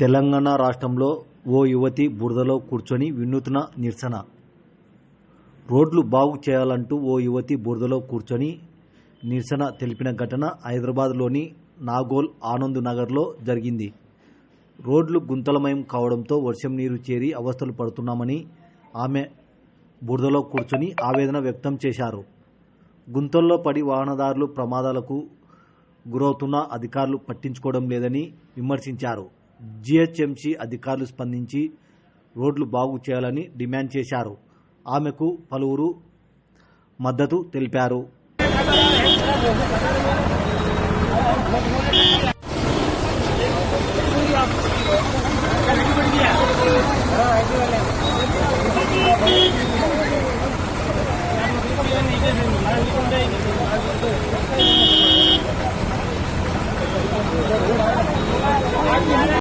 తెలంగాణ రాష్ట్రంలో ఓ యువతి బురదలో కూర్చొని వినూత్న నిరసన. రోడ్లు బాగు చేయాలంటూ ఓ యువతి బురదలో కూర్చొని నిరసన తెలిపిన ఘటన హైదరాబాద్లోని నాగోల్ ఆనంద్ నగర్లో జరిగింది. రోడ్లు గుంతలమయం కావడంతో వర్షం నీరు చేరి అవస్థలు పడుతున్నామని ఆమె బురదలో కూర్చొని ఆవేదన వ్యక్తం చేశారు. గుంతల్లో పడి వాహనదారులు ప్రమాదాలకు గురవుతున్న అధికారులు పట్టించుకోవడం లేదని విమర్శించారు. జీహెచ్ఎంసీ అధికారులు స్పందించి రోడ్లు బాగు చేయాలని డిమాండ్ చేశారు. ఆమెకు పలువురు మద్దతు తెలిపారు.